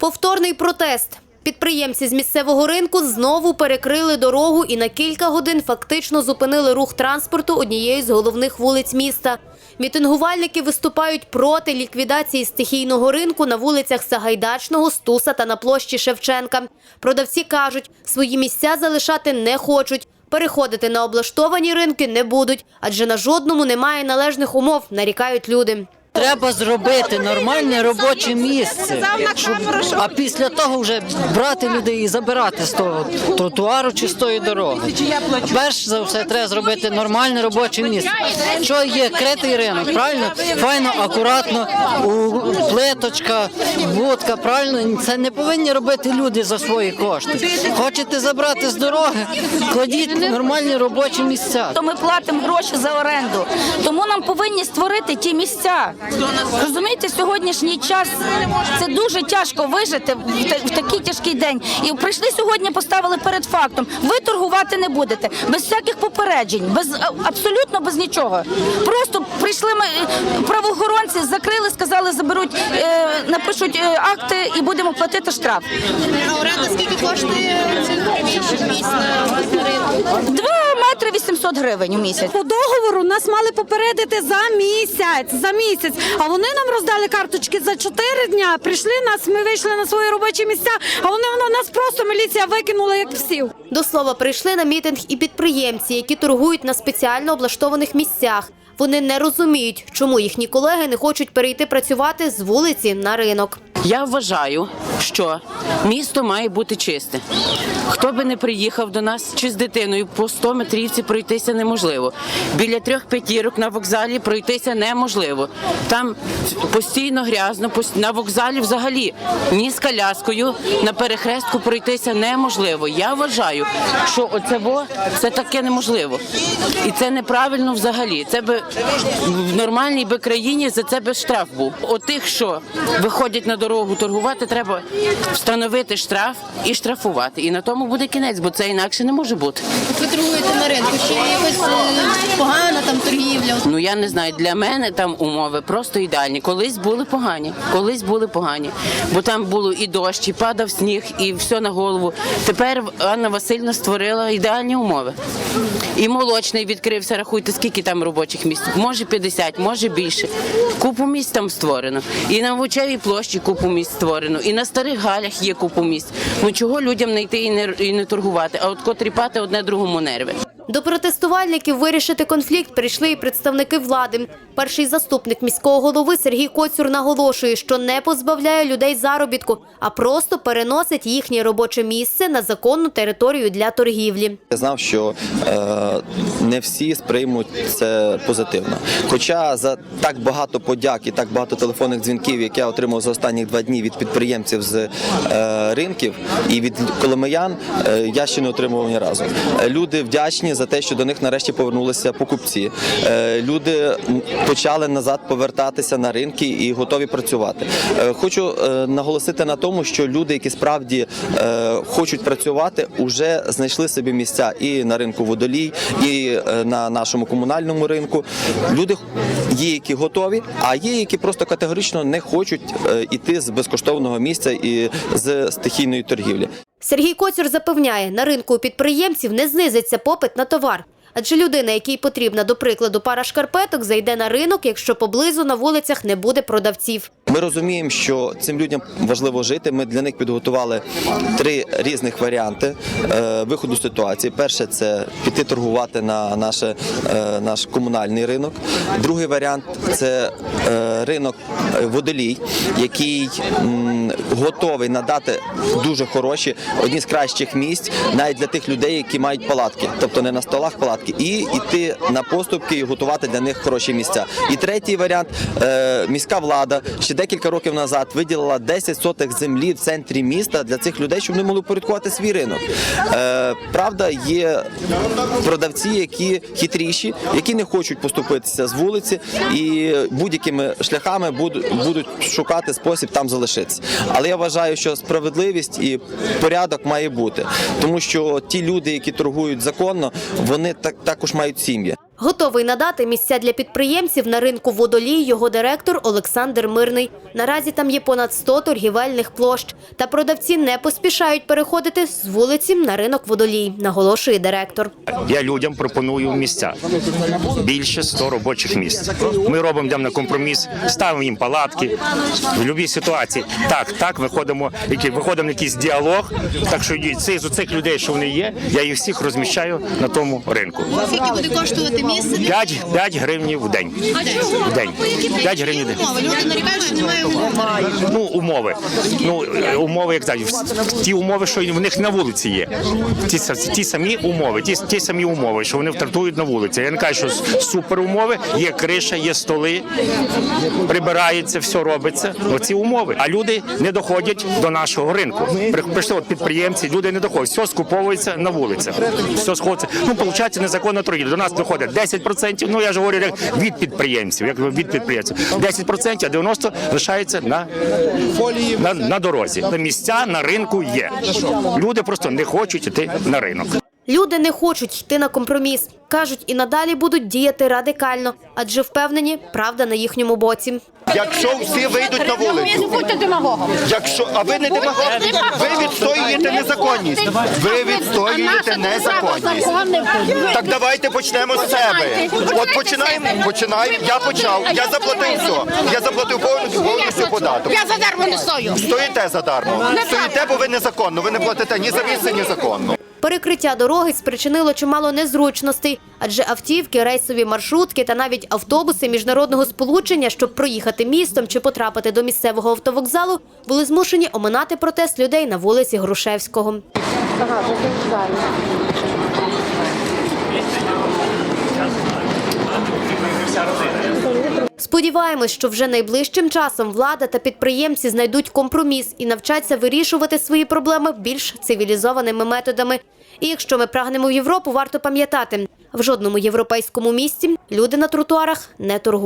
Повторний протест. Підприємці з місцевого ринку знову перекрили дорогу і на кілька годин фактично зупинили рух транспорту однією з головних вулиць міста. Мітингувальники виступають проти ліквідації стихійного ринку на вулицях Сагайдачного, Стуса та на площі Шевченка. Продавці кажуть, свої місця залишати не хочуть. Переходити на облаштовані ринки не будуть, адже на жодному немає належних умов, нарікають люди. Треба зробити нормальне робоче місце, а після того вже брати людей і забирати з того тротуару чи з тої дороги. Перш за все, треба зробити нормальне робоче місце. Що є критий ринок, правильно? Файно, акуратно, у плиточка, будка, правильно. Це не повинні робити люди за свої кошти. Хочете забрати з дороги, кладіть нормальні робочі місця. то ми платимо гроші за оренду. Тому нам повинні створити ті місця. Розумієте, сьогоднішній час це дуже тяжко вижити в, та- в такий тяжкий день. І прийшли сьогодні, поставили перед фактом. Ви торгувати не будете без всяких попереджень, без абсолютно без нічого. Просто прийшли ми е, правоохоронці, закрили, сказали, заберуть, е, напишуть е, акти і будемо платити штраф. А скільки коштує цих місць на ринку? Два метри 800 гривень у місяць. По договору нас мали попередити за місяць. За місяць. А вони нам роздали карточки за 4 дня. Прийшли нас, ми вийшли на свої робочі місця, а вони на нас просто міліція викинула як псів. До слова, прийшли на мітинг і підприємці, які торгують на спеціально облаштованих місцях. Вони не розуміють, чому їхні колеги не хочуть перейти працювати з вулиці на ринок. Я вважаю, що місто має бути чисте. Хто би не приїхав до нас чи з дитиною по 100 метрівці пройтися неможливо. Біля трьох п'ятірок на вокзалі пройтися неможливо. Там постійно грязно, на вокзалі взагалі ні з коляскою на перехрестку пройтися неможливо. Я вважаю, що оце це таке неможливо. І це неправильно взагалі. Це би в нормальній би країні за це би штраф був. От тих, що виходять на дорогу торгувати, треба встановити штраф і штрафувати. І на тому буде кінець, бо це інакше не може бути. Ви торгуєте на ринку, чи якось е, погана там торгівля? Ну я не знаю, для мене там умови просто ідеальні. Колись були погані, колись були погані, бо там було і дощ, і падав сніг, і все на голову. Тепер Анна Васильівна створила ідеальні умови. І молочний відкрився, рахуйте, скільки там робочих місць. Може 50, може більше. Купу місць там створено. І на Вучевій площі купу місць створено, і на старих галях є купу місць. Ну чого людям не йти і не, і не торгувати, а от котріпати одне другому нерви. До протестувальників вирішити конфлікт прийшли і представники влади. Перший заступник міського голови Сергій Коцюр наголошує, що не позбавляє людей заробітку, а просто переносить їхнє робоче місце на законну територію для торгівлі. Я знав, що е, не всі сприймуть це позитивно. Хоча за так багато подяк і так багато телефонних дзвінків, як я отримав за останні два дні від підприємців з е, ринків і від коломиян, е, я ще не отримував ні разу. Люди вдячні за те, що до них нарешті повернулися покупці. Е, люди почали назад повертатися на ринки і готові працювати. Е, Хочу е, наголосити на тому, що люди, які справді хочуть працювати, вже знайшли собі місця і на ринку водолій, і на нашому комунальному ринку. Люди є, які готові, а є, які просто категорично не хочуть іти з безкоштовного місця і з стихійної торгівлі. Сергій Коцюр запевняє, на ринку у підприємців не знизиться попит на товар. Адже людина, якій потрібна, до прикладу, пара шкарпеток, зайде на ринок, якщо поблизу на вулицях не буде продавців. Ми розуміємо, що цим людям важливо жити. Ми для них підготували три різних варіанти е, виходу ситуації. Перше це піти торгувати на наше, е, наш комунальний ринок. Другий варіант це е, ринок водолій, який готовий надати дуже хороші, одні з кращих місць, навіть для тих людей, які мають палатки, тобто не на столах палатки, і йти на поступки і готувати для них хороші місця. І третій варіант е, міська влада ще декілька років назад виділила 10 сотих землі в центрі міста для цих людей, щоб вони могли порядкувати свій ринок. Е, правда, є продавці, які хитріші, які не хочуть поступитися з вулиці і будь-якими шляхами будуть шукати спосіб там залишитися. Але я вважаю, що справедливість і порядок має бути, тому що ті люди, які торгують законно, вони так також мають сім'ї. Готовий надати місця для підприємців на ринку водолій його директор Олександр Мирний. Наразі там є понад 100 торгівельних площ. Та продавці не поспішають переходити з вулиці на ринок водолій, наголошує директор. Я людям пропоную місця. Більше 100 робочих місць. Ми робимо йдемо на компроміс, ставимо їм палатки в будь-якій ситуації. Так, так, виходимо, які виходимо на якийсь діалог. Так що з цих людей, що вони є, я їх всіх розміщаю на тому ринку. Скільки буде коштувати? 5, 5 гривень в день. А чого? В день. 5 гривень в день. Люди нарікають, що немає умов. Ну, умови. Ну, умови, як кажуть, ті умови, що в них на вулиці є. Ті, са- ті самі умови, ті, ті самі умови, що вони втратують на вулиці. Я не кажу, що супер умови, є криша, є столи, прибирається, все робиться. Оці умови. А люди не доходять до нашого ринку. При- Прийшли от підприємці, люди не доходять. Все скуповується на вулицях. Все сходиться. Ну, виходить, незаконна торгівля. До нас доходить 10%, ну я ж говорю як від підприємців, як від підприємців. 10%, а 90% лишається на на, на дорозі. Місця на ринку є. Люди просто не хочуть йти на ринок. Люди не хочуть йти на компроміс. Кажуть, і надалі будуть діяти радикально, адже впевнені, правда на їхньому боці. Якщо всі вийдуть на вулицю, Будьте демагогом. якщо а ви не демагог, ви відстоюєте незаконність. Ви відстоюєте незаконність. Так давайте почнемо з себе. От починаємо, починаємо. Я почав. Я заплатив все. Я заплатив повністю повністю податок. Я задармо не стою. Стоїте задармо. Стоїте, бо ви незаконно. Ви не платите ні за місце, ні законно. Перекриття дороги спричинило чимало незручностей, адже автівки, рейсові маршрутки та навіть автобуси міжнародного сполучення, щоб проїхати містом чи потрапити до місцевого автовокзалу, були змушені оминати протест людей на вулиці Грушевського. Сподіваємось, що вже найближчим часом влада та підприємці знайдуть компроміс і навчаться вирішувати свої проблеми більш цивілізованими методами. І якщо ми прагнемо в Європу, варто пам'ятати, в жодному європейському місті люди на тротуарах не торгують.